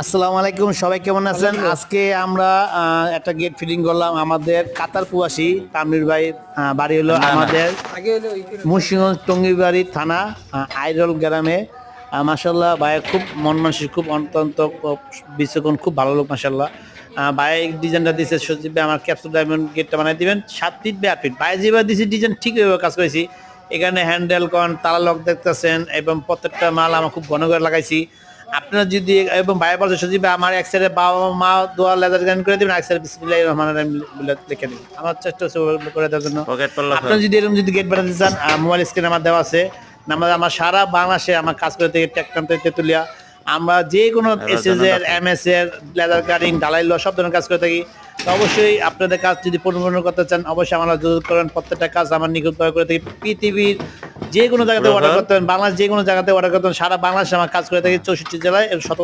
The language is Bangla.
আসসালামু আলাইকুম সবাই কেমন আছেন? আজকে আমরা একটা গেট ফিটিং করলাম আমাদের কাতার প্রবাসী তামির ভাই বাড়ি হলো আমাদের মুন্সিগঞ্জ টঙ্গিবাড়ি থানা আইরল গ্রামে। মাসাল্লাহ ভাইয়ের খুব মন মানসিক খুব অত্যন্ত বিশ্বকোণ খুব ভালো লোক মাসাল্লাহ ভাই ডিজাইনটা দিয়েছে সজীব আমার ক্যাপসুল ডায়মন্ড গেটটা বানিয়ে দিবেন। সাত ফিট বাই আট ফিট ভাই যেভাবে দিয়েছি ডিজাইন ঠিক ওইভাবে কাজ করেছি। এখানে হ্যান্ডেল কন তালা লক দেখতেছেন এবং প্রত্যেকটা মাল আমার খুব ঘন করে লাগাইছি। আপনারা যদি এবং ভাই বলছে সজীব আমার এক সাইডে বাবা মা দোয়া লেদার গান করে দিবেন এক সাইডে বিসমিল্লাহ রহমান লিখে দিবেন। আমার চেষ্টা হচ্ছে করে দেওয়ার জন্য। আপনারা যদি এরকম যদি গেট বানাতে চান মোবাইল স্ক্রিন আমার দেওয়া আছে। নাম্বার আমার সারা বাংলাদেশে আমার কাজ করে থেকে টেকটাম থেকে তেতুলিয়া। আমরা যে কোনো এসএস এর এমএস এর লেদার কাটিং ঢালাই লো সব ধরনের কাজ করে থাকি। তো অবশ্যই আপনাদের কাজ যদি পরিপূর্ণ করতে চান অবশ্যই আমরা যোগাযোগ করেন প্রত্যেকটা কাজ আমার নিখুঁতভাবে করে থাকি। পৃথিবীর যে কোনো জায়গাতে অর্ডার করতে পারেন বাংলাদেশ যে কোনো জায়গাতে অর্ডার করতে পারেন সারা বাংলাদেশে আমার কাজ করে থাকি চৌষট্টি জেলায় শত